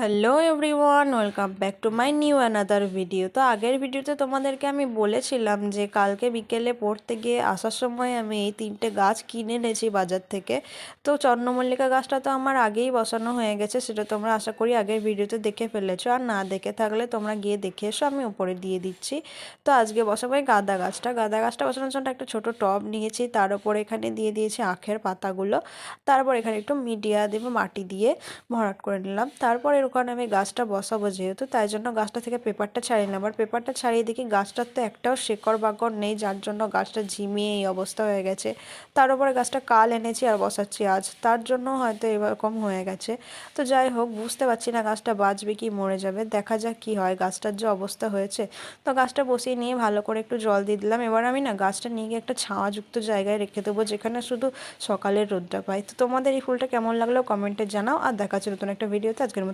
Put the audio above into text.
Hello everyone welcome back to my new another video তো আগের ভিডিওতে তোমাদেরকে আমি বলেছিলাম যে কালকে বিকেলে পড়তে গিয়ে আসার সময় আমি এই তিনটে গাছ কিনে এনেছি বাজার থেকে। তো চন্দ্রমল্লিকা গাছটা তো আমার আগেই বসানো হয়ে গেছে, সেটা তোমরা আশা করি আগের ভিডিওতে দেখে ফেলেছো। আর না দেখে থাকলে তোমরা গিয়ে দেখে এসো, আমি উপরে দিয়ে দিচ্ছি। তো আজকে বসাবো এই গাঁদা গাছটা। গাঁদা গাছটা বসানোর জন্য একটা ছোট টব নিয়েছি, তার উপরে এখানে দিয়ে দিয়েছি আখের পাতাগুলো। তারপর এখানে একটু মিডিয়া দেবো মাটি দিয়ে, ভরাট করে নিলাম। তারপর এর ওখানে আমি গাছটা বসাবো যেহেতু, তাই জন্য গাছটা থেকে পেপারটা ছাড়িয়ে নিলাম। আর পেপারটা ছাড়িয়ে দেখি গাছটার তো একটাও শেকড় বাকড় নেই, যার জন্য গাছটা ঝিমিয়ে এই অবস্থা হয়ে গেছে। তার উপরে গাছটা কাল এনেছি আর বসাচ্ছি আজ। তার জন্য হয়তো এরকম হয়ে গেছে। তো যাই হোক, বুঝতে পারছি না গাছটা বাঁচবে কি মরে যাবে। দেখা যাক কি হয়, গাছটার যে অবস্থা হয়েছে। তো গাছটা বসিয়ে নিয়ে ভালো করে একটু জল দিয়ে দিলাম। এবার আমি না গাছটা নিয়ে গিয়ে একটা ছাওয়াযুক্ত জায়গায় রেখে দেবো, যেখানে শুধু সকালের রোদটা পাই। তো তোমাদের এই ফুলটা কেমন লাগল কমেন্টে জানাও। আর দেখা হচ্ছে নতুন একটা ভিডিওতে। আজকের